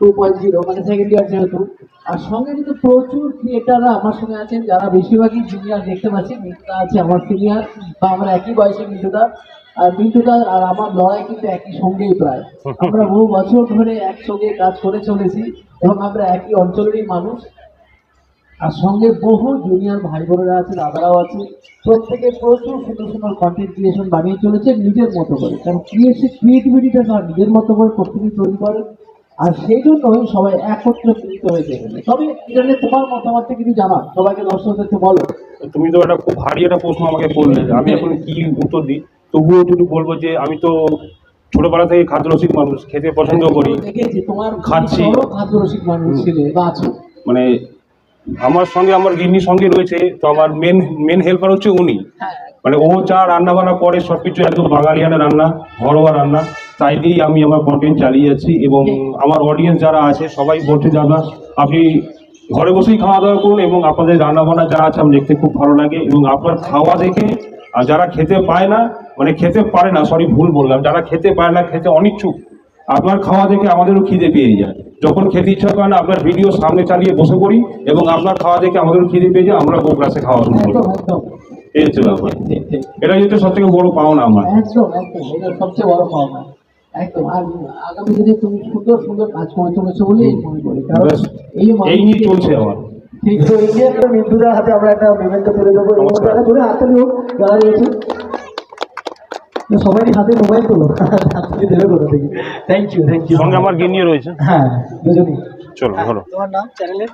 আমার সঙ্গে যারা বেশিরভাগই দেখতে আমার আমরা লড়াই কিন্তু একই সঙ্গেই প্রায়। আমরা বহু বছর ধরে একসঙ্গে কাজ করে চলেছি এবং আমরা একই অঞ্চলেরই মানুষ। আর সঙ্গে বহু জুনিয়র ভাই বোনেরা আছে, দাদারাও আছে। প্রত্যেকে প্রচুর সুন্দর সুন্দর কন্টেন্ট ক্রিয়েশন বানিয়ে চলেছে নিজের মতো করে। কারণ ক্রিয়েশন ক্রিয়েটিভিটিটা নিজের মতো করে প্রত্যেকে তৈরি করে। আর সেই জন্যই সবাই একত্রে মিলিত হয়েছে তবে এটা নিয়ে তোমার মতামত কিছু জানা? সবাইকে দর্শকদেরকে বলো। তুমি তো একটা খুব ভারী একটা প্রশ্ন আমাকে করলে আমি এখন কি উত্তর দিই? তবুও একটু বলব যে আমি তো ছোটবেলা থেকে খাদ্যরসিক মানুষ খেতে পছন্দ করি। দেখেছি খাচ্ছি। মানুষ ছিলে বা আছো। মানে আমার সঙ্গে আমার গিন্নির সঙ্গে রয়েছে তো আমার মেন মেন হেল্পার হচ্ছে উনি। হ্যাঁ। মানে ও যা রান্না বান্না করে সব কিছু একদম বাঙালিয়ানা রান্না ঘরোয়া রান্না। দিয়েই আমি আমার কন্টেন্ট চালিয়ে যাচ্ছি এবং আমার অডিয়েন্স যারা আছে সবাই বলছে দাদা আপনি ঘরে বসেই খাওয়া দাওয়া করুন এবং আপনাদের রান্না বান্না যা আছে আমি দেখতে খুব ভালো লাগে এবং আপনার খাওয়া দেখে আর যারা খেতে পায় না মানে খেতে পারে না সরি ভুল বললাম যারা খেতে পায় না খেতে অনিচ্ছুক আপনার খাওয়া দেখে আমাদেরও খিদে পেয়ে যায়। যখন খেতে ইচ্ছা করে না আপনার ভিডিও সামনে চালিয়ে বসে পড়ি এবং আপনার খাওয়া দেখে আমাদেরও খিদে পেয়ে যায় আমরা গোগ্রাসে খাওয়া শুরু করি। এই হচ্ছে ব্যাপার। এটাই হচ্ছে সব থেকে বড় পাওনা আমার। এটা সবচেয়ে বড় পাওনা। একদম। আর আগামী দিনে তুমি সুন্দর সুন্দর কাজ করে চলেছো বলে এই মনে করি। কারণ এই নিয়ে চলছে আমার। ঠিক তো এই যে একটা মিন্টুদার হাতে আমরা একটা মেমেন্টো তুলে দেবো। ধরে হোক যারা রয়েছে সবাই হাতে মোবাইল তোলো? হাতে দেবে কোথা থেকে? থ্যাংক ইউ থ্যাংক ইউ সঙ্গে আমার গিনিয়ে রয়েছে। হ্যাঁ দুজনই। চলো তোমার নাম চ্যানেলের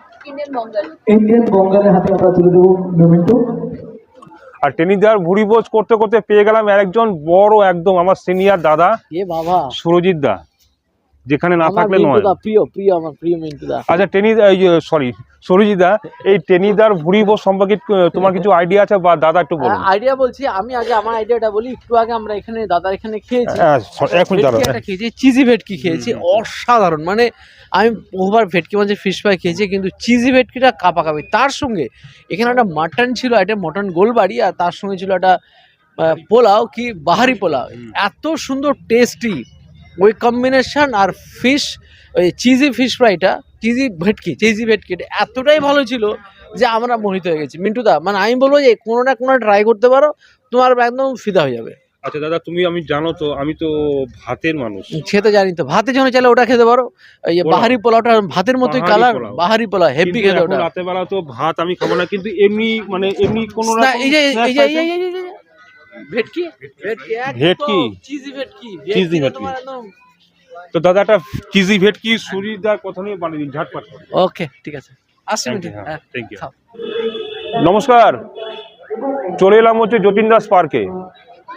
ইন্ডিয়ান বঙ্গালের হাতে আমরা তুলে দেবো মেমেন্টো আর টেনিস দেওয়ার ভুড়ি বোঝ করতে করতে পেয়ে গেলাম আর একজন বড় একদম আমার সিনিয়র দাদা বাবা? সুরজিৎ দা। যেখানে না থাকলে নয়। প্রিয় প্রিয় আমার প্রিয় মিন্টুদা আচ্ছা এই সরি সুরজিৎ দা এই টেনিদার ভুড়ি সম্পর্কে তোমার কিছু আইডিয়া আছে বা দাদা একটু বলুন। আইডিয়া বলছি আমি আগে আমার আইডিয়াটা বলি একটু আগে আমরা এখানে দাদার এখানে খেয়েছি। হ্যাঁ, এখন একটা খেয়েছি চিজি ভেটকি খেয়েছি অসাধারণ। মানে আমি বহুবার ভেটকি মাঝে ফিশ ফ্রাই খেয়েছি কিন্তু চিজি ভেটকিটা কাপাকাপি। তার সঙ্গে এখানে একটা মাটন ছিল একটা মটন গোলবাড়ি আর তার সঙ্গে ছিল একটা পোলাও কি বাহারি পোলাও। এত সুন্দর টেস্টি ওই কম্বিনেশন আর ফিশ ওই চিজি ফিশ ফ্রাইটা চিজি ভেটকি চিজি ভেটকি এতটাই ভালো ছিল যে আমরা মোহিত হয়ে গেছি। মিন্টুদা মানে আমি বলব যে কোনো না কোনো ট্রাই করতে পারো তোমার একদম ফিদা হয়ে যাবে। আচ্ছা দাদা তুমি আমি জানো তো আমি তো ভাতের মানুষ। খেতে জানি তো ভাতে যখন চাইলে ওটা খেতে পারো। এই বাহারি পোলাওটা ভাতের মতোই কালার বাহারি পোলাও হেভি খেতে ওটা। রাতের বেলা তো ভাত আমি খাব না কিন্তু এমনি মানে এমনি কোনো না, এই যে এই যে ভেটকি? ভেটকি ভেটকি? চিজি ভেটকি। চিজি ভেটকি। তো দাদা একটা চিজি ভেটকি সুরিদার কথা নিয়ে বানিয়ে দিন ঝটপট ওকে ঠিক আছে। মিঠি হ্যাঁ, you. খাও। নমস্কার। চলে এলাম হচ্ছে যতীন দাস পার্কে।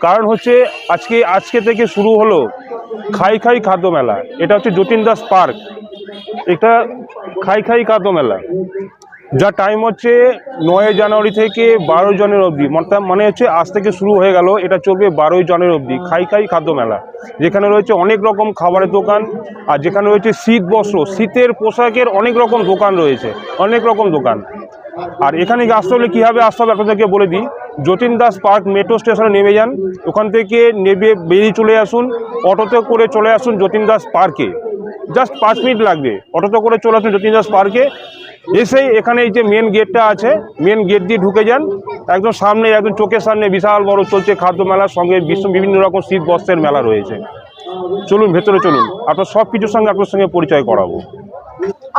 কারণ হচ্ছে আজকে আজকে থেকে শুরু হলো খাই খাই খাদ্য মেলা। এটা হচ্ছে যতীন দাস পার্ক। এটা খাই খাই খাদ্য মেলা। যা টাইম হচ্ছে নয় জানুয়ারি থেকে বারোই জানুয়ারি অবধি। মানে হচ্ছে আজ থেকে শুরু হয়ে গেল, এটা চলবে বারোই জানুয়ারি অবধি। খাই খাই খাদ্য মেলা, যেখানে রয়েছে অনেক রকম খাবারের দোকান, আর যেখানে রয়েছে শীত বস্ত্র, শীতের পোশাকের অনেক রকম দোকান রয়েছে, অনেক রকম দোকান। আর এখানে আসতে হলে কীভাবে আসতে হবে আপনাদেরকে বলে দিই। যতীন দাস পার্ক মেট্রো স্টেশনে নেমে যান, ওখান থেকে নেমে বেরিয়ে চলে আসুন, অটোতে করে চলে আসুন যতীন দাস পার্কে। জাস্ট পাঁচ মিনিট লাগবে, অটোতে করে চলে আসুন যতীন দাস পার্কে। এসেই এখানে এই যে মেন গেটটা আছে মেন গেট দিয়ে ঢুকে যান। একদম সামনে, একদম চোখের সামনে বিশাল বড় চলছে খাদ্য মেলার সঙ্গে বিশ্ব বিভিন্ন রকম শীত বস্ত্রের মেলা রয়েছে। চলুন, ভেতরে চলুন। আপনার সব কিছুর সঙ্গে আপনার সঙ্গে পরিচয় করাবো।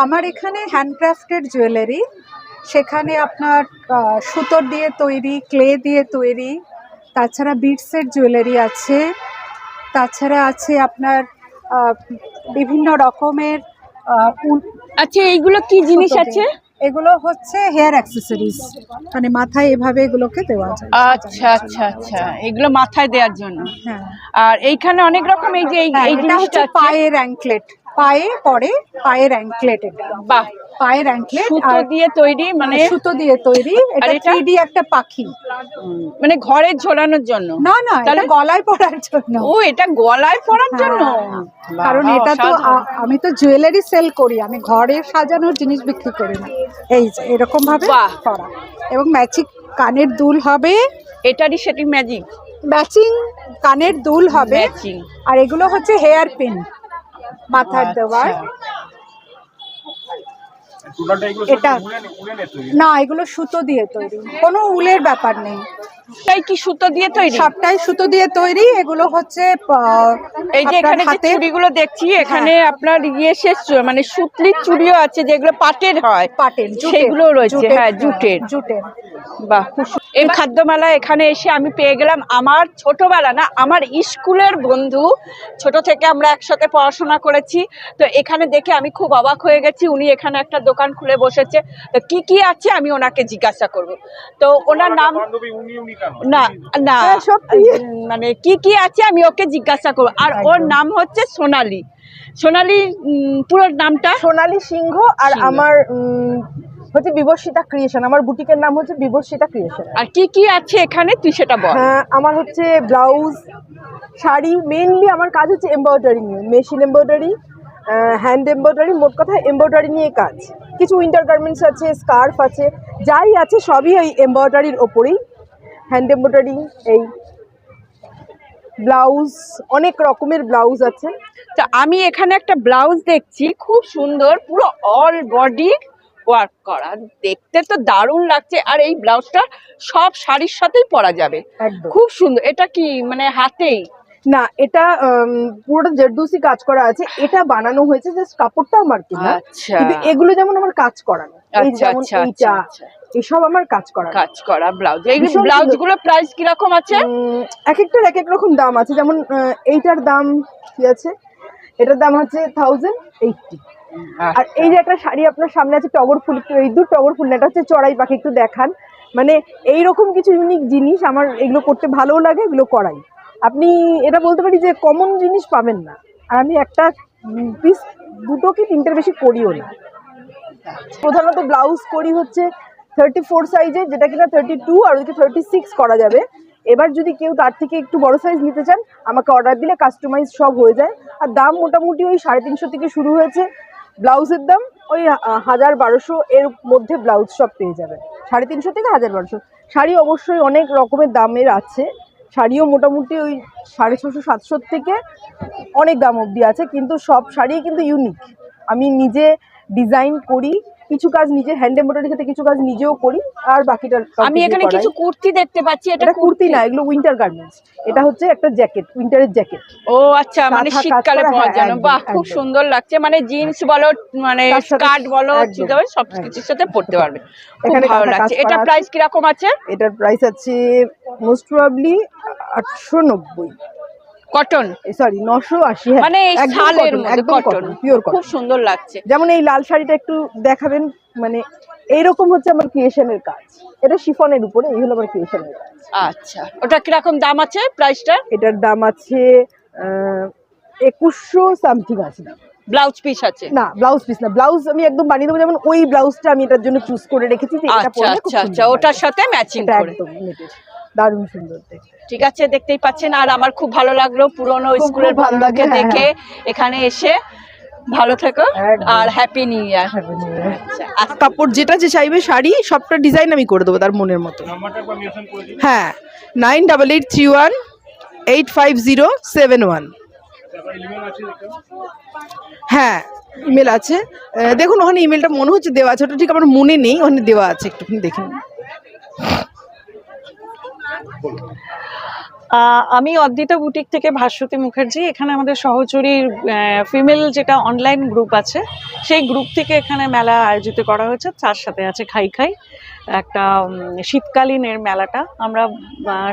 আমার এখানে হ্যান্ডক্রাফটেড জুয়েলারি, সেখানে আপনার সুতোর দিয়ে তৈরি, ক্লে দিয়ে তৈরি, তাছাড়া বিটসের জুয়েলারি আছে, তাছাড়া আছে আপনার বিভিন্ন রকমের আচ্ছা এইগুলো কি জিনিস আছে? এগুলো হচ্ছে হেয়ার অ্যাক্সেসরিজ মানে মাথায় এভাবে এগুলোকে দেওয়া যায়। আচ্ছা আচ্ছা আচ্ছা। এগুলো মাথায় দেওয়ার জন্য। হ্যাঁ। আর এইখানে অনেক রকম এই যে এই হ্যাঁ, জিনিসটা হচ্ছে পায়ের অ্যাঙ্কলেট পায়ে পরে পায়ের অ্যাঙ্কলেট এটা বাহ। পায়ের অ্যাঙ্কলেট সুতো দিয়ে তৈরি মানে সুতো দিয়ে তৈরি। এটা আর এটা? 3D একটা পাখি। মানে ঘরে ঝোলানোর জন্য? না না এটা তাহলে- গলায় পরার জন্য। ও এটা গলায় পরার জন্য? হ্যাঁ, কারণ এটা তো আমি তো জুয়েলারি সেল করি আমি ঘরে সাজানোর জিনিস বিক্রি করি না। এই যে এরকম ভাবে। করা। এবং ম্যাচিং কানের দুল হবে। এটারই সেটি ম্যাজিক ম্যাচিং কানের দুল হবে। আর এগুলো হচ্ছে হেয়ার পিন মাথার দেওয়ার এটা না এগুলো সুতো দিয়ে তৈরি। কোনো উলের ব্যাপার নেই। তাই কি সুতো দিয়ে তৈরি? সবটাই সুতো দিয়ে তৈরি। এগুলো হচ্ছে আহ, এই যে এখানে যে হাতের- চুড়িগুলো দেখছি এখানে আপনার ইয়ে শেষ মানে সুতলির চুড়িও আছে যেগুলো পাটের হয়। পাটের জুটের, সেগুলো রয়েছে। জুটের, হ্যাঁ জুটের। জুটের। বাহ এই খাদ্যমেলা এখানে এসে আমি পেয়ে গেলাম আমার ছোটবেলা না আমার স্কুলের বন্ধু। ছোট থেকে আমরা একসাথে পড়াশোনা করেছি। তো এখানে দেখে আমি খুব অবাক হয়ে গেছি উনি এখানে একটা দোকান খুলে বসেছে। তো কি কি আছে আমি ওনাকে জিজ্ঞাসা করব। তো ওনার নাম না না উম, মানে কি কি আছে আমি ওকে জিজ্ঞাসা করব। আর ওর নাম হচ্ছে সোনালি। সোনালি পুরো নামটা? সোনালি সিংহ আর আমার উম, হচ্ছে বিবর্ষিতা ক্রিয়েশন আমার বুটিকের নাম হচ্ছে বিবর্ষিতা ক্রিয়েশন আর কি কি আছে এখানে? তুই সেটা বল। হ্যাঁ আমার হচ্ছে ব্লাউজ শাড়ি মেইনলি আমার কাজ হচ্ছে এমব্রয়ডারি নিয়ে। মেশিন এমব্রয়ডারি হ্যান্ড এমব্রয়ডারি মোট কথা এমব্রয়ডারি নিয়ে কাজ। কিছু উইন্টার গার্মেন্টস আছে স্কার্ফ আছে যাই আছে সবই ওই এমব্রয়ডারির ওপরেই। হ্যান্ড এমব্রয়ডারি এই ব্লাউজ অনেক রকমের ব্লাউজ আছে। তো আমি এখানে একটা ব্লাউজ দেখছি খুব সুন্দর পুরো অল বডি ওয়ার্ক করা। দেখতে তো দারুণ লাগছে আর এই ব্লাউজটা সব শাড়ির সাথেই পরা যাবে। খুব সুন্দর। এটা কি মানে হাতেই? না এটা পুরোটা জেরদুসি কাজ করা আছে। এটা বানানো হয়েছে যে কাপড়টা আমার কিনা। আচ্ছা। কিন্তু এগুলো যেমন আমার কাজ করানো। আচ্ছা যেমন আচ্ছা এইটা এসব আমার কাজ করানো। কাজ করা ব্লাউজ। এই ব্লাউজগুলো প্রাইস কীরকম আছে? এক একটার এক এক রকম দাম আছে। যেমন এইটার দাম কি আছে? এটার দাম হচ্ছে থাউজেন্ড এইটটি আর এই যে একটা শাড়ি আপনার সামনে আছে, টগর ফুল, এই দু টগর ফুল, এটা হচ্ছে চড়াই পাখি, একটু দেখান। মানে এই রকম কিছু ইউনিক জিনিস আমার এগুলো করতে ভালোও লাগে, এগুলো করাই। আপনি এটা বলতে পারি যে কমন জিনিস পাবেন না। আর আমি একটা পিস দুটো কি তিনটের বেশি করিও না। প্রধানত ব্লাউজ করি হচ্ছে থার্টি ফোর সাইজে যেটা কিনা থার্টি টু আর ওদিকে থার্টি সিক্স করা যাবে। এবার যদি কেউ তার থেকে একটু বড় সাইজ নিতে চান, আমাকে অর্ডার দিলে কাস্টমাইজ সব হয়ে যায়। আর দাম মোটামুটি ওই সাড়ে তিনশো থেকে শুরু হয়েছে। ব্লাউজের দাম ওই হাজার বারোশো এর মধ্যে ব্লাউজ সব পেয়ে যাবে সাড়ে তিনশো থেকে হাজার বারোশো। শাড়ি অবশ্যই অনেক রকমের দামের আছে। শাড়িও মোটামুটি ওই সাড়ে ছশো সাতশোর থেকে অনেক দাম অবধি আছে, কিন্তু সব শাড়ি কিন্তু ইউনিক আমি নিজে ডিজাইন করি কিছু কাজ নিজে হ্যান্ড এমব্রয়ডারি সাথে কিছু কাজ নিজেও করি আর বাকিটা আমি এখানে কিছু কুর্তি দেখতে পাচ্ছি এটা কুর্তি না এগুলো উইন্টার গার্মেন্টস এটা হচ্ছে একটা জ্যাকেট উইন্টারের জ্যাকেট ও আচ্ছা মানে শীতকালে হ্যাঁ, যায় না। বাহ খুব সুন্দর লাগছে। মানে জিন্স বলো মানে স্কার্ট বলো চিন্তা সব একদম। কিছুর সাথে পড়তে পারবে। এখানে ভালো লাগছে। এটা। প্রাইস কীরকম আছে? এটার প্রাইস আছে মোস্ট প্রবাবলি আটশো নব্বই। কটন সরি নশো আশি হ্যাঁ মানে এই শালের মধ্যে কটন পিওর খুব সুন্দর লাগছে। যেমন এই লাল শাড়িটা একটু দেখাবেন মানে এইরকম হচ্ছে আমার ক্রিয়েশনের কাজ। এটা শিফনের উপরে এই হলো আমার ক্রিয়েশনের কাজ। আচ্ছা ওটা কীরকম দাম আছে প্রাইসটা এটার দাম আছে একুশশো সামথিং আছে। দাম। ব্লাউজ পিস আছে? না ব্লাউজ পিস না ব্লাউজ আমি একদম বানিয়ে দেবো যেমন ওই ব্লাউজটা আমি এটার জন্য চুজ করে রেখেছি আচ্ছা আচ্ছা আচ্ছা ওটার সাথে ম্যাচিং করে। একদম দারুণ সুন্দর দেখতে। ঠিক আছে দেখতেই পাচ্ছেন আর আমার খুব ভালো লাগল পুরোনো স্কুলের বন্ধুকে লাগে, হ্যাঁ, দেখে। এখানে এসে ভালো থেকো আর হ্যাপি নিউ ইয়ার আচ্ছা কাপড় যেটা যে চাইবে শাড়ি সবটা ডিজাইন আমি করে দেবো তার মনের মতো। হ্যাঁ nine double eight three one eight five zero seven one হ্যাঁ ইমেল আছে। দেখুন ওখানে ইমেলটা মনে হচ্ছে দেওয়া আছে ওটা ঠিক আমার মনে নেই ওখানে দেওয়া আছে একটুখানি দেখে নিন। আহ, আমি অদ্বিতা বুটিক থেকে ভাস্বতী মুখার্জি। এখানে আমাদের সহচরীর ফিমেল যেটা অনলাইন গ্রুপ আছে সেই গ্রুপ থেকে এখানে মেলা আয়োজিত করা হয়েছে। তার সাথে আছে খাই খাই। একটা উম, শীতকালীনের মেলাটা। আমরা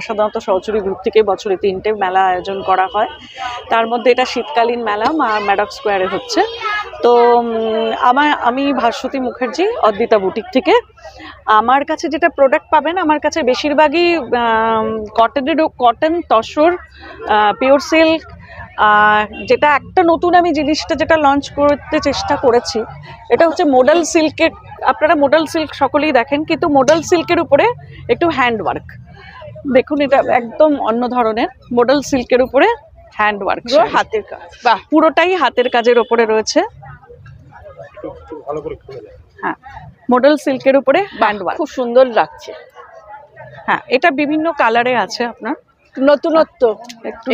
সাধারণত সহচরী গ্রুপ থেকে বছরে তিনটে মেলা আয়োজন করা হয়। তার মধ্যে এটা শীতকালীন মেলা ম্যাডক স্কোয়ারে হচ্ছে। তো আমার আমি ভাস্বতী মুখার্জি অদ্বিতা বুটিক থেকে। আমার কাছে যেটা প্রোডাক্ট পাবেন আমার কাছে বেশিরভাগই কটনের কটন তসর পিওর সিল্ক যেটা একটা নতুন আমি জিনিসটা যেটা লঞ্চ করতে চেষ্টা করেছি এটা হচ্ছে মোডাল সিল্কের আপনারা মোডাল সিল্ক সকলেই দেখেন কিন্তু মোডাল সিল্কের উপরে একটু হ্যান্ড ওয়ার্ক দেখুন এটা একদম অন্য ধরনের মোডাল সিল্কের উপরে হ্যান্ড ওয়ার্ক হাতের কাজ বাহ। পুরোটাই হাতের কাজের ওপরে রয়েছে। হ্যাঁ মডেল সিল্কের উপরে হ্যান্ড ওয়ার্ক খুব সুন্দর লাগছে। হ্যাঁ এটা বিভিন্ন কালারে আছে আপনার। নতুনত্ব।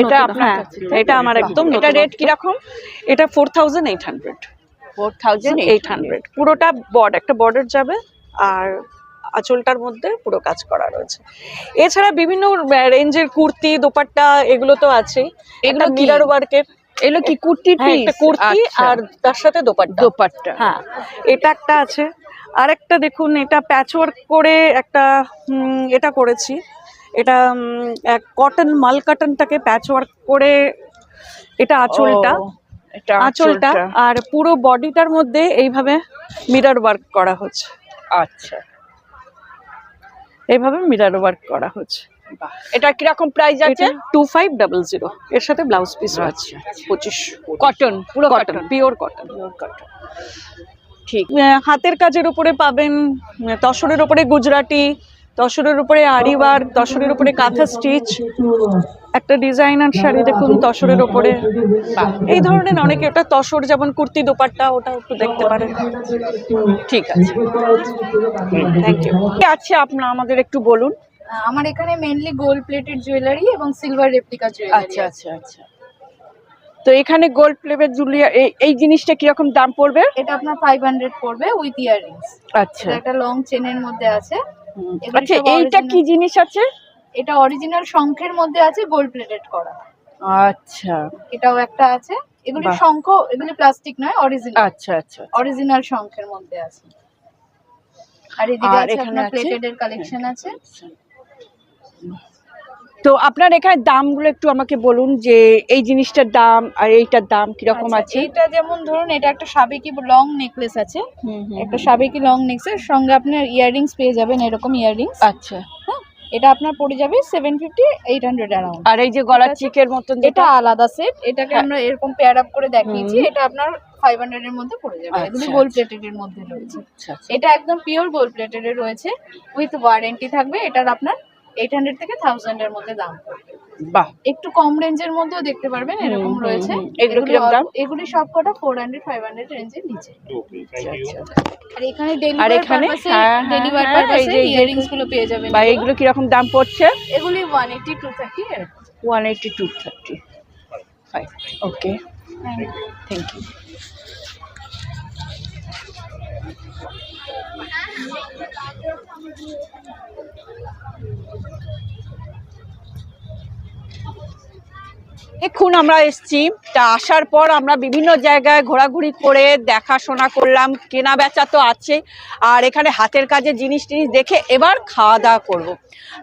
এটা আপনার হ্যাঁ? এটা আমার একদম এটা রেট কীরকম? এটা four thousand eight hundred four thousand eight hundred পুরোটা বর্ড একটা বর্ডার যাবে আর আঁচলটার মধ্যে পুরো কাজ করা রয়েছে। এছাড়া বিভিন্ন রেঞ্জের কুর্তি দোপাট্টা এগুলো তো আছেই। কি? মিরার ওয়ার্কের এগুলো কি কুর্তির হ্যাঁ, একটা কুর্তি আর তার সাথে দোপাট্টা। দোপাট্টা। হ্যাঁ এটা একটা আছে। আরেকটা দেখুন এটা প্যাচওয়ার্ক করে একটা এটা করেছি। এটা কটন মাল কটনটাকে প্যাচওয়ার্ক করে এটা আঁচলটা। এটা আঁচলটা আর পুরো বডিটার মধ্যে এইভাবে মিরর ওয়ার্ক করা হচ্ছে। আচ্ছা। এইভাবে মিরর ওয়ার্ক করা হচ্ছে। এটা কীরকম প্রাইস আছে? টু ফাইভ ডাবল জিরো এর সাথে ব্লাউজ পিস আছে পঁচিশ কটন পুরো cotton cotton pure cotton cotton ঠিক। হাতের কাজের উপরে পাবেন তসরের উপরে গুজরাটি তসরের উপরে আরি ওয়ার্ক তসরের উপরে কাঁথা স্টিচ একটা ডিজাইনার শাড়ি দেখুন তসরের উপরে। এই ধরনের অনেকে ওটা তসর যেমন কুর্তি দোপাট্টা ওটা একটু দেখতে পারেন। ঠিক আছে। থ্যাংক ইউ কি আছে আপনার আমাদের একটু বলুন। আমার এখানে মেনলি গোল্ড প্লেটেড জুয়েলারি এবং সিলভার রেপ্লিকা জুয়েলারি আচ্ছা আচ্ছা আচ্ছা। তো এখানে গোল্ড প্লেটের জুলিয়া এই এই জিনিসটা কীরকম দাম পড়বে? এটা আপনার ফাইভ হান্ড্রেড পড়বে উইথ ইয়াররিংস আচ্ছা। এটা একটা লং চেনের মধ্যে আছে। আচ্ছা এইটা কি জিনিস আছে? এটা অরিজিনাল শঙ্খের মধ্যে আছে গোল্ড প্লেটেড করা। আচ্ছা। এটাও একটা আছে। এগুলি শঙ্খ এগুলি প্লাস্টিক নয় অরিজিনাল আচ্ছা আচ্ছা অরিজিনাল শঙ্খের মধ্যে আছে। আর এদিকে আছে এখানে আপনার প্লেটেড এর কালেকশন আছে। তো আপনার এখানে দামগুলো একটু আমাকে বলুন যে এই জিনিসটার দাম আর এইটার দাম কীরকম আচ্ছা, আছে? এটা যেমন ধরুন এটা একটা সাবেকি লং নেকলেস আছে। একটা সাবেকি লং নেকলেস সঙ্গে আপনার ইয়াররিংস পেয়ে যাবেন এরকম ইয়াররিংস আচ্ছা। এটা আপনার পড়ে যাবে seven fifty eight hundred around আর এই যে গলার চিকের মতন এটা আলাদা সেট এটাকে হ্যাঁ। আমরা এরকম পেয়ার আপ করে দেখিয়েছি। এটা আপনার ফাইভ হান্ড্রেড এর মধ্যে পড়ে যাবে। এগুলি আচ্ছা, গোল্ড আচ্ছা। প্লেটেড এর মধ্যে রয়েছে। আচ্ছা আচ্ছা। এটা একদম পিওর গোল্ড প্লেটেড এর রয়েছে। উইথ ওয়ারেন্টি থাকবে এটার আপনার এইট হান্ড্রেড থেকে থাউজেন্ড এর মধ্যে দাম পড়বে। বাহ। একটু কম রেঞ্জের মধ্যেও দেখতে পারবেন এরকম রয়েছে। এগুলো কীরকম দাম? এগুলি সব কটা ফোর হান্ড্রেড ফাইভ হান্ড্রেড রেঞ্জের নিচে। আর এখানে আর এখানে? হ্যাঁ, হ্যাঁ, ডেলিভার এই পারপাসে যে- গুলো পেয়ে যাবেন বা এইগুলো কীরকম দাম পড়ছে? এগুলি ওয়ান এইটি টু থার্টি এরকম one eighty two thirty okay thank you এখন আমরা এসছি। তা আসার পর আমরা বিভিন্ন জায়গায় ঘোরাঘুরি করে দেখাশোনা করলাম কেনা বেচা তো আছে। আর এখানে হাতের কাজের জিনিস টিনিস দেখে এবার খাওয়া দাওয়া করব।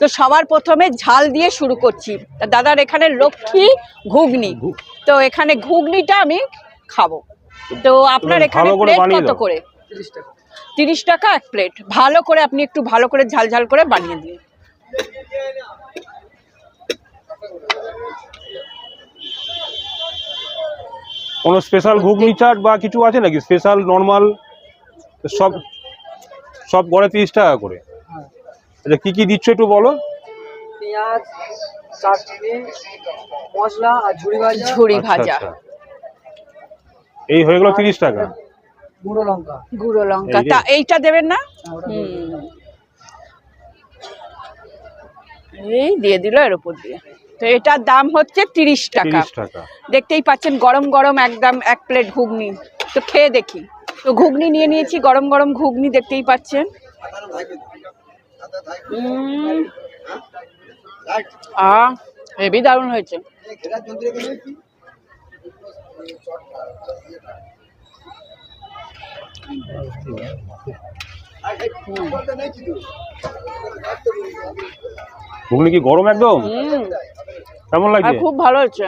তো সবার প্রথমে ঝাল দিয়ে শুরু করছি। তা দাদার এখানে লক্ষ্মী ঘুগনি। তো এখানে ঘুগনিটা আমি খাব। তো আপনার এখানে প্লেট কত করে? তিরিশ টাকা। এক প্লেট ভালো করে আপনি একটু ভালো করে ঝাল ঝাল করে বানিয়ে দিন। কোনো স্পেশাল ঘুগনি চাট বা কিছু আছে নাকি? স্পেশাল নর্মাল সব সব গড়ে তিরিশ টাকা করে। আচ্ছা কী কী দিচ্ছ একটু বলো? পেঁয়াজ চাটনি মশলা আর ঝুড়ি ভাজা। ঝুড়ি আচ্ছা, ভাজা। আচ্ছা। এই হয়ে গেল তিরিশ টাকা? গুঁড়ো লঙ্কা। গুঁড়ো লঙ্কা। তা এইটা দেবেন না? হুম। এই দিয়ে দিল এর উপর দিয়ে। তো এটার দাম হচ্ছে তিরিশ টাকা। দেখতেই পাচ্ছেন গরম গরম একদম এক প্লেট ঘুগনি। তো খেয়ে দেখি। তো ঘুগনি নিয়ে নিয়েছি গরম গরম ঘুগনি দেখতেই পাচ্ছেন। হেভি দারুণ হয়েছে। ঘুগনি কি গরম একদম? কেমন লাগছে? খুব ভালো হচ্ছে।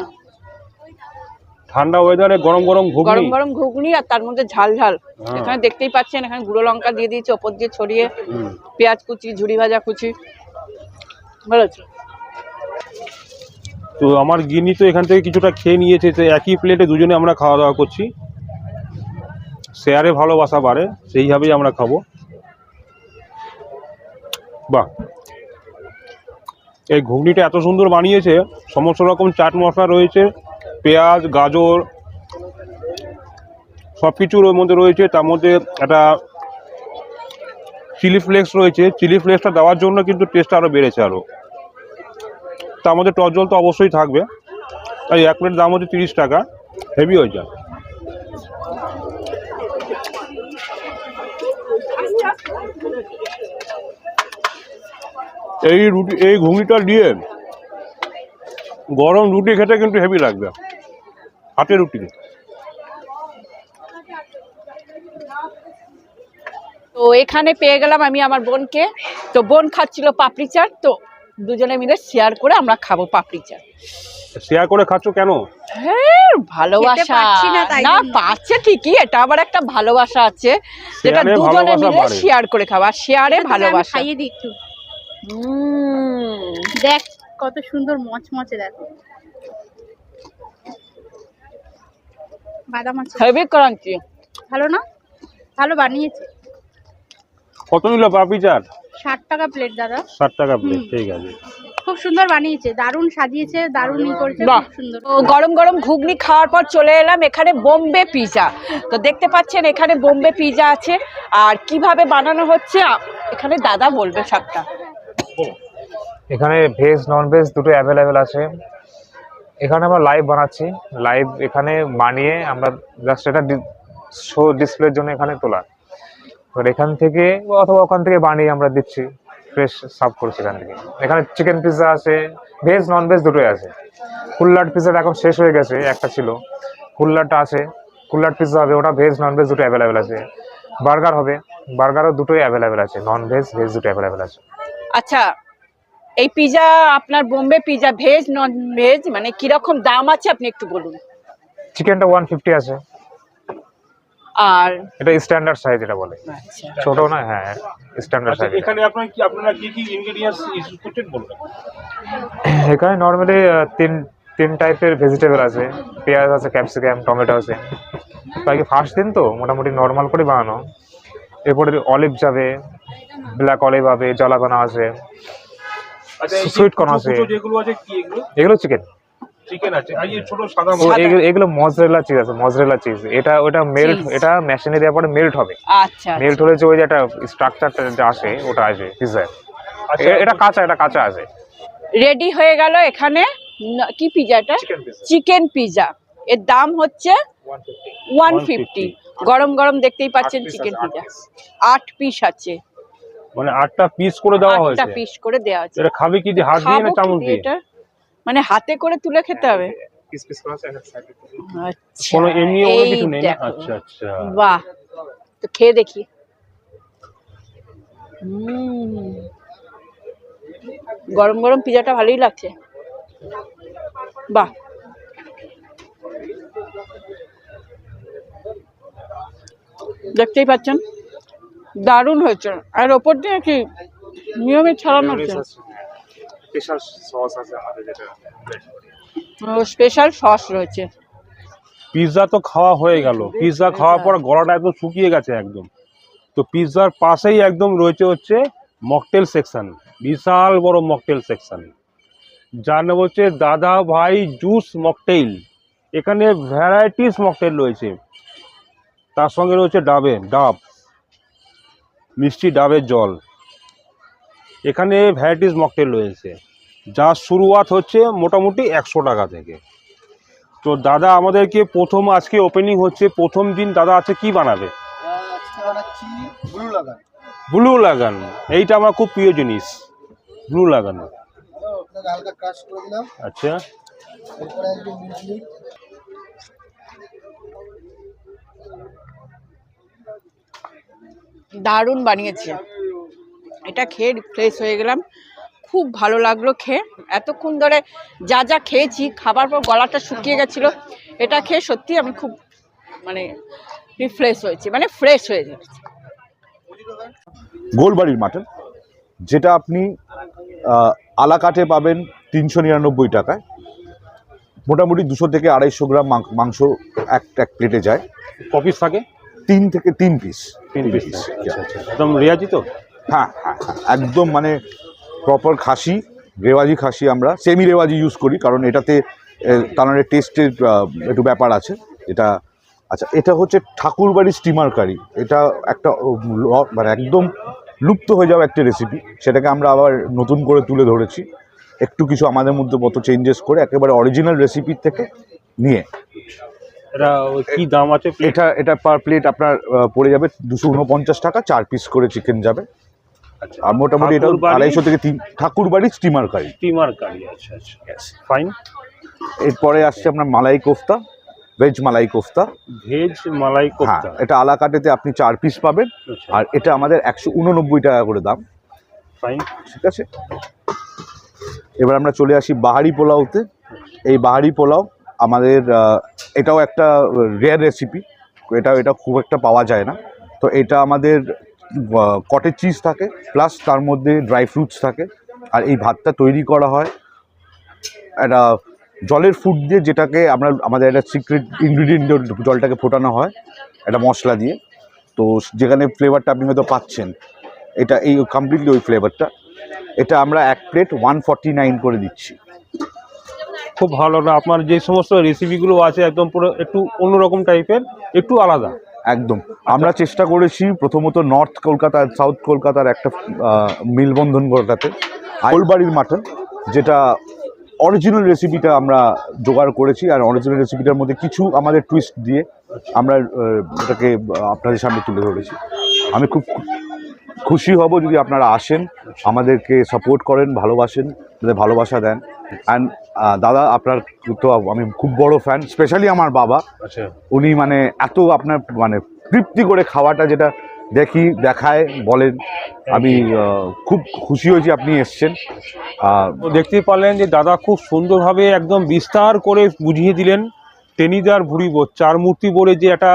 ঠান্ডা ওয়েদারে গরম গরম গরম ঘুগনি? গরম ঘুগনি আর তার মধ্যে ঝাল ঝাল। হ্যাঁ। এখানে দেখতেই পাচ্ছেন এখানে গুঁড়ো লঙ্কা দিয়ে দিয়েছে ওপর দিয়ে ছড়িয়ে পেঁয়াজ কুচি ঝুড়ি ভাজা কুচি। ভালো হচ্ছে। তো আমার গিনি তো এখান থেকে কিছুটা খেয়ে নিয়েছে তো একই প্লেটে দুজনে আমরা খাওয়া দাওয়া করছি। শেয়ারে ভালোবাসা বাড়ে সেইভাবেই আমরা খাব। বাহ। এই ঘুগনিটা এত সুন্দর বানিয়েছে, সমস্ত রকম চাট মশলা রয়েছে, পেঁয়াজ, গাজর সব কিছুর ওর মধ্যে রয়েছে। তার মধ্যে একটা চিলি ফ্লেক্স রয়েছে। চিলি ফ্লেক্সটা দেওয়ার জন্য কিন্তু টেস্ট আরও বেড়েছে আরও তার মধ্যে টক জল তো অবশ্যই থাকবে। তাই এক প্লেট দাম হচ্ছে তিরিশ টাকা। হেভি হয়ে যায়। এই রুটি এই ঘুগনিটা দিয়ে গরম রুটি খেতে কিন্তু হেভি লাগবে হাতে রুটি। তো এখানে পেয়ে গেলাম আমি আমার বোনকে। তো বোন খাচ্ছিল পাপড়ি চাট তো দুজনে মিলে শেয়ার করে আমরা খাব পাপড়ি চাট। শেয়ার করে খাচ্ছ কেন? হ্যাঁ ভালোবাসা। না পাচ্ছে ঠিকই এটা আবার একটা ভালোবাসা আছে। যেটা দুজনে মিলে শেয়ার করে খাওয়া শেয়ারে ভালোবাসা। খাইয়ে দিই একটু। উম, দেখ কত সুন্দর মচমচে দেখো। বাদাম আছে। হেভি ক্রাঞ্চি ভালো না? ভালো বানিয়েছে। কত নিল পাপড়ি চাট? ষাট টাকা প্লেট দাদা। ষাট টাকা প্লেট ঠিক আছে। খুব সুন্দর বানিয়েছে দারুণ সাজিয়েছে দারুণ ই করেছে খুব সুন্দর। তো গরম গরম ঘুগনি খাওয়ার পর চলে এলাম এখানে বোম্বে পিজা। তো দেখতে পাচ্ছেন এখানে বোম্বে পিজা আছে। আর কীভাবে বানানো হচ্ছে এখানে দাদা বলবে সবটা। এখানে ভেজ নন ভেজ দুটো অ্যাভেলেবেল আছে। এখানে আমরা লাইভ বানাচ্ছি। লাইভ এখানে বানিয়ে আমরা জাস্ট এটা শো ডিসপ্লের জন্য এখানে তোলা। এবার এখান থেকে অথবা ওখান থেকে বানিয়ে আমরা দিচ্ছি। ফ্রেশ সার্ভ করছি এখান থেকে। এখানে চিকেন পিৎজা আছে ভেজ নন ভেজ দুটোই আছে। কুল্লাট পিৎজাটা এখন শেষ হয়ে গেছে, একটা ছিল। কুল্লাটটা আছে কুল্লাট পিৎজা হবে, ওটা ভেজ নন ভেজ দুটো অ্যাভেলেবেল আছে। বার্গার হবে বার্গারও দুটোই অ্যাভেলেবেল আছে নন ভেজ ভেজ দুটো অ্যাভেলেবেল আছে। আচ্ছা এই পিজা আপনার Bombay pizza veg non veg মানে কীরকম দাম আছে আপনি একটু বলুন? চিকেনটা ওয়ান ফিফটি আছে। আর এটা স্ট্যান্ডার্ড সাইজ এটা বলে। ছোট না হ্যাঁ স্ট্যান্ডার্ড আচ্ছা সাইজ এখানে আপনার কি আপনারা কি কি ইনগ্রেডিয়েন্টস ইউজ করছেন বলবেন এখানে নর্মালি তিন তিন টাইপের ভেজিটেবল আছে। পেঁয়াজ আছে ক্যাপসিকাম টমেটো আছে। বাকি ফার্স্ট দিন তো মোটামুটি নর্মাল করে বানানো। এরপরে অলিভ যাবে ব্ল্যাক অলিভ হবে জলাপানা আছে আচ্ছা আছে। যেগুলো আছে কি এগুলো? এগুলো চিকেন চিকেন আছে। আর এই ছোট সাদা এগুলো মজরেলা চিজ আছে মজরেলা চিজ এটা ওটা মেল্ট এটা মেশিনে দেওয়ার পরে মেল্ট হবে। আচ্ছা মেল্ট হলে যে ওই যে একটা স্ট্রাকচারটা যেটা আসে ওটা আচ্ছা, এটা কাঁচা এটা কাঁচা আছে রেডি হয়ে গেল এখানে। ন- কি পিজা এটা? চিকেন পিৎজা চিকেন পিজা এর দাম হচ্ছে ওয়ান ফিফটি গরম গরম দেখতেই পাচ্ছেন চিকেন পিজা। আট পিস আছে। মানে আটটা পিস করে দেওয়া আটটা হয়েছে। পিস করে দেওয়া আছে। এটা খাবে কি দিয়ে? হাত দিয়ে না চামচ দিয়ে এটা? মানে হাতে করে তুলে খেতে হবে। আচ্ছা কোনো এমনি এই কিছু নেই আচ্ছা আচ্ছা। বাহ। তো খেয়ে দেখি। গরম গরম পিজাটা ভালোই লাগছে। বাহ। দেখতেই পাচ্ছেন। দারুণ হয়েছে। আর ওপর দিয়ে কি নিয়মিত ছড়ানো হচ্ছে? স্পেশাল সস আছে আমাদের যেটা স্পেশাল সস রয়েছে। পিৎজা তো খাওয়া হয়ে গেল। পিৎজা খাওয়ার পর গলাটা একদম শুকিয়ে গেছে একদম। তো পিৎজার পাশেই একদম রয়েছে হচ্ছে মকটেল সেকশন বিশাল বড় মকটেল সেকশন যার নাম হচ্ছে দাদা ভাই জুস মকটেল এখানে ভ্যারাইটিস মকটেল রয়েছে। তার সঙ্গে রয়েছে ডাবে ডাব। মিষ্টি ডাবের জল। এখানে ভ্যারাইটিস মকটেল রয়েছে। যার শুরুয়াত হচ্ছে মোটামুটি একশো টাকা থেকে। তো দাদা আমাদেরকে প্রথম আজকে ওপেনিং হচ্ছে প্রথম দিন দাদা আছে কি বানাবে? ব্লু লাগান এইটা আমার খুব প্রিয় জিনিস। ব্লু লাগানো আচ্ছা। দারুণ বানিয়েছে। এটা খেয়ে ফ্রেশ হয়ে গেলাম। খুব ভালো লাগল খেয়ে। এতক্ষণ ধরে যা যা খেয়েছি খাবার পর গলাটা শুকিয়ে গেছিল এটা খেয়ে সত্যি আমি খুব মানে রিফ্রেশ হয়েছি মানে ফ্রেশ হয়ে গেছি। গোলবাড়ির মাটন যেটা আপনি আলাকাটে পাবেন তিনশো নিরানব্বই টাকায়। মোটামুটি দুশো থেকে আড়াইশো গ্রাম মাংস এক এক প্লেটে যায়। কপিস থাকে? তিন থেকে তিন পিস তিন পিস আচ্ছা আচ্ছা। একদম রেয়াজি তো? হ্যাঁ হ্যাঁ হ্যাঁ, একদম মানে প্রপার খাসি রেওয়াজি খাসি আমরা। সেমি রেওয়াজি ইউজ করি কারণ এটাতে কারণ টেস্টের একটু ব্যাপার আছে। এটা আচ্ছা এটা হচ্ছে ঠাকুরবাড়ি স্টিমার কারি এটা একটা মানে একদম লুপ্ত হয়ে যাওয়া একটা রেসিপি সেটাকে আমরা আবার নতুন করে তুলে ধরেছি। একটু কিছু আমাদের মধ্যে মতো চেঞ্জেস করে একেবারে অরিজিনাল রেসিপির থেকে নিয়ে। এটা কি দাম আছে প্লেট এটা এটা পার প্লেট আপনার পড়ে যাবে দুশো উনপঞ্চাশ টাকা চার পিস করে চিকেন যাবে। আচ্ছা আর মোটামুটি এটা আড়াইশো থেকে তিন স্টিমার কারি স্টিমার কারি আচ্ছা আচ্ছা। ফাইন এরপরে আসছে আপনার মালাই কোফতা ভেজ মালাই কোফতা। ভেজ মালাই হ্যাঁ কোফতা। এটা আলাকাটেতে আপনি চার পিস পাবেন আচ্ছা। আর এটা আমাদের একশো উননব্বই টাকা করে দাম। ফাইন ঠিক আছে? এবার আমরা চলে আসি বাহারি পোলাওতে। এই বাহারি পোলাও আমাদের এটাও একটা রেয়ার রেসিপি এটা এটা খুব একটা পাওয়া যায় না। তো এটা আমাদের কটেজ চিজ থাকে প্লাস তার মধ্যে ড্রাই ফ্রুটস থাকে। আর এই ভাতটা তৈরি করা হয় একটা জলের ফুড দিয়ে, যেটাকে আমরা, আমাদের একটা সিক্রেট ইনগ্রিডিয়েন্ট জলটাকে ফোটানো হয়, একটা মশলা দিয়ে। তো যেখানে ফ্লেভারটা আপনি হয়তো পাচ্ছেন, এটা এই কমপ্লিটলি ওই ফ্লেভারটা এটা আমরা এক প্লেট ওয়ান নাইন করে দিচ্ছি। খুব ভালো না। আপনার যে সমস্ত রেসিপিগুলো আছে একদম পুরো একটু অন্যরকম টাইপের একটু আলাদা। একদম। আমরা চেষ্টা করেছি প্রথমত নর্থ কলকাতা সাউথ কলকাতার একটা মিলবন্ধন ঘটাতে গোলবাড়ির মাটন যেটা অরিজিনাল রেসিপিটা আমরা জোগাড় করেছি আর অরিজিনাল রেসিপিটার মধ্যে কিছু আমাদের টুইস্ট দিয়ে আমরা এটাকে আপনাদের সামনে তুলে ধরেছি। আমি খুব খুশি হব যদি আপনারা আসেন, আমাদেরকে সাপোর্ট করেন, ভালোবাসেন ভালোবাসা দেন। অ্যান্ড দাদা আপনার তো আমি খুব বড় ফ্যান স্পেশালি আমার বাবা। আচ্ছা। উনি মানে এত আপনার মানে তৃপ্তি করে খাওয়াটা যেটা দেখি দেখায় বলেন। আমি খুব খুশি হয়েছি আপনি এসছেন। দেখতে দেখতেই পারলেন যে দাদা খুব সুন্দরভাবে একদম বিস্তার করে বুঝিয়ে দিলেন। টেনিদার ভুড়ি বোধ চার মূর্তি বলে যে একটা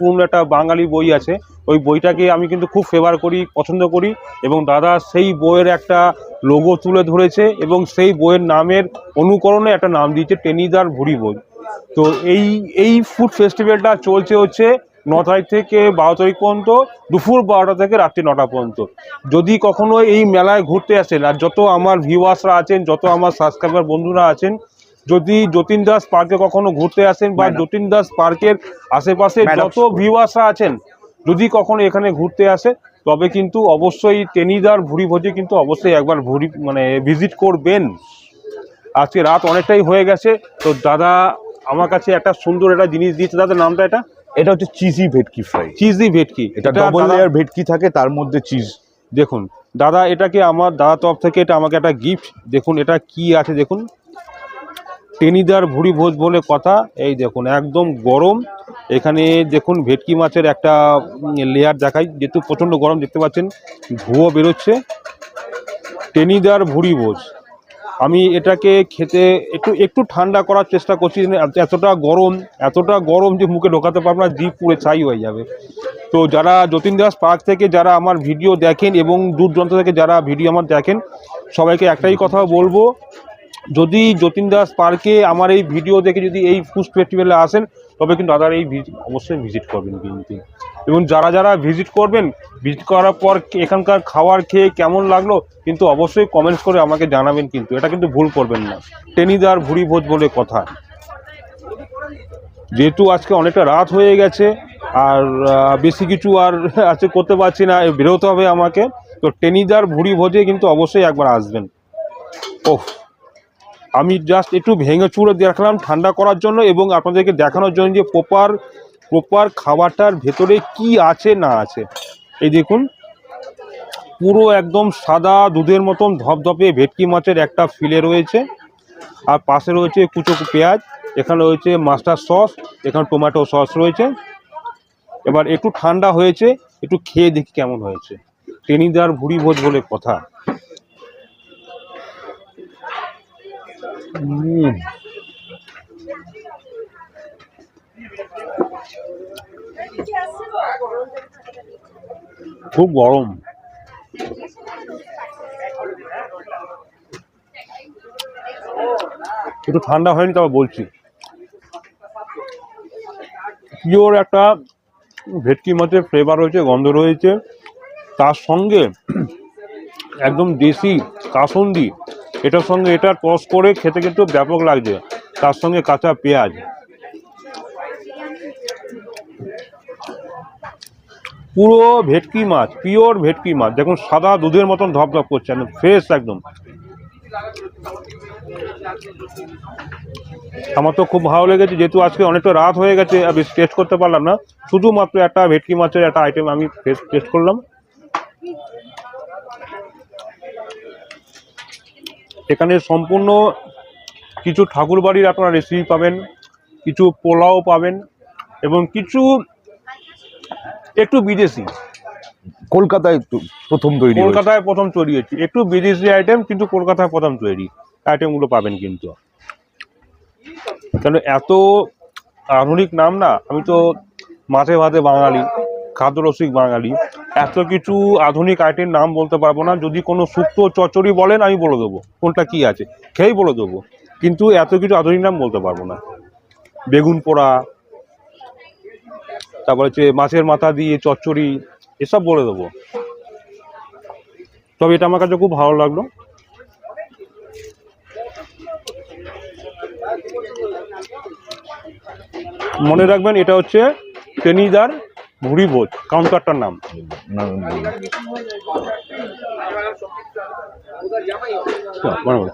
কোন একটা বাঙালি বই আছে, ওই বইটাকে আমি কিন্তু খুব ফেভার করি, পছন্দ করি এবং দাদা সেই বইয়ের একটা লোগো তুলে ধরেছে এবং সেই বইয়ের নামের অনুকরণে একটা নাম দিয়েছে টেনিদার ভুড়ি বোধ তো এই এই ফুড ফেস্টিভ্যালটা চলছে হচ্ছে ন তারিখ থেকে বারো তারিখ পর্যন্ত, দুপুর বারোটা থেকে রাত্রি নটা পর্যন্ত। যদি কখনো এই মেলায় ঘুরতে আসেন, আর যত আমার ভিউয়ার্সরা আছেন, যত আমার সাবস্ক্রাইবার বন্ধুরা আছেন যদি যতীন দাস পার্কে কখনো ঘুরতে আসেন বা। যতীন দাস পার্কের আশেপাশে। যত ভিউয়ার্সরা আছেন যদি কখনো এখানে ঘুরতে আসে তবে কিন্তু অবশ্যই টেনিদার ভুড়ি ভোজে কিন্তু অবশ্যই একবার ভুড়ি মানে ভিজিট করবেন। আজকে রাত অনেকটাই হয়ে গেছে তো দাদা আমার কাছে একটা সুন্দর একটা জিনিস দিয়েছে। দাদা নামটা এটা? এটা হচ্ছে চিজি ভেটকি ফ্রাই চিজি ভেটকি। এটা ডবল লেয়ার ভেটকি থাকে তার মধ্যে চিজ দেখুন দাদা এটাকে আমার দাদা তরফ থেকে এটা আমাকে একটা গিফট দেখুন এটা কি আছে দেখুন। টেনিদার ভুড়ি ভোজ বলে কথা। এই দেখুন, একদম গরম। এখানে দেখুন, ভেটকি মাছের একটা লেয়ার দেখাই, যেহেতু প্রচণ্ড গরম, দেখতে পাচ্ছেন ধুয়ো বেরোচ্ছে। টেনিদার ভুড়ি ভোজ। আমি এটাকে খেতে, একটু একটু ঠান্ডা করার চেষ্টা করছি এত- এতটা গরম এতটা গরম যে মুখে ঢোকাতে পারব না, জিভ পুড়ে ছাই হয়ে যাবে। তো যারা যতীন দাস পার্ক থেকে যারা আমার ভিডিও দেখেন এবং দূর থেকে যারা ভিডিও আমার দেখেন, সবাইকে একটাই কথা বলব যদি যতীন দাস পার্কে আমার এই ভিডিও দেখে যদি এই ফুড ফেস্টিভ্যালে আসেন, তবে কিন্তু দাদার এই অবশ্যই ভিজিট করবেন কিন্তু। এবং যারা যারা ভিজিট করবেন ভিজিট করার পর এখানকার খাবার খেয়ে কেমন লাগল, কিন্তু অবশ্যই কমেন্টস করে আমাকে জানাবেন কিন্তু। এটা কিন্তু ভুল করবেন না। টেনিদার ভুড়ি ভোজ বলে কথা। যেহেতু আজকে অনেকটা রাত হয়ে গেছে, আর বেশি কিছু আর আছে করতে পারছি না, বেরোতে হবে আমাকে। তো টেনিদার ভুড়ি ভোজে কিন্তু অবশ্যই একবার আসবেন। ওহ আমি জাস্ট একটু ভেঙে চুড়ে দেখলাম ঠান্ডা করার জন্য এবং আপনাদেরকে দেখানোর জন্য যে প্রপার প্রপার খাবারটার ভেতরে কি আছে না আছে। এই দেখুন, পুরো একদম সাদা দুধের মতন ধপধপে ভেটকি মাছের একটা ফিলে রয়েছে। আর পাশে রয়েছে কুচো পেঁয়াজ, এখানে রয়েছে মাস্টার সস এখানে টমেটো সস রয়েছে। এবার একটু ঠান্ডা হয়েছে, একটু খেয়ে দেখি কেমন হয়েছে। টেনিদার ভুড়ি ভোজ বলে কথা। খুব গরম। একটু ঠান্ডা হয়নি তবে বলছি। পিওর একটা ভেটকি মাছের ফ্লেভার রয়েছে, গন্ধ রয়েছে। তার সঙ্গে একদম দেশি কাসন্দি এটার সঙ্গে এটা টস করে খেতে কিন্তু ব্যাপক লাগছে। তার সঙ্গে কাঁচা পেঁয়াজ। পুরো ভেটকি মাছ, পিওর ভেটকি মাছ। দেখুন, সাদা দুধের মতন ধপধপ করছে, একদম ফ্রেশ একদম। আমার তো খুব ভালো লেগেছে, যেহেতু আজকে অনেকটা রাত হয়ে গেছে, আমি টেস্ট করতে পারলাম না। শুধুমাত্র একটা ভেটকি মাছের একটা আইটেম আমি টেস্ট করলাম। এখানে সম্পূর্ণ কিছু ঠাকুর বাড়ির আপনারা রেসিপি পাবেন কিছু পোলাও পাবেন এবং কিছু একটু বিদেশি। কলকাতায় প্রথম তৈরি কলকাতায় প্রথম তৈরি হচ্ছে একটু বিদেশি আইটেম কিন্তু কলকাতায় প্রথম তৈরি। আইটেমগুলো পাবেন কিন্তু। কেন এত আধুনিক নাম না আমি তো মাঠে ভাতে বাঙালি। খাদ্যরসিক বাঙালি, এত কিছু আধুনিক আইটেম নাম বলতে পারব না। যদি কোনো শুক্তো চচ্চড়ি বলেন, আমি বলে দেবো। কোনটা কি আছে? খেয়েই বলে দেবো। কিন্তু এত কিছু আধুনিক নাম বলতে পারব না। বেগুন পোড়া, তারপর হচ্ছে মাছের মাথা দিয়ে চচ্চড়ি, এসব বলে দেবো। তবে এটা আমার কাছে খুব ভালো লাগল। মনে রাখবেন, এটা হচ্ছে টেনিদার ভুড়ি ভোজ কাউন্টারটার নাম। বরাবর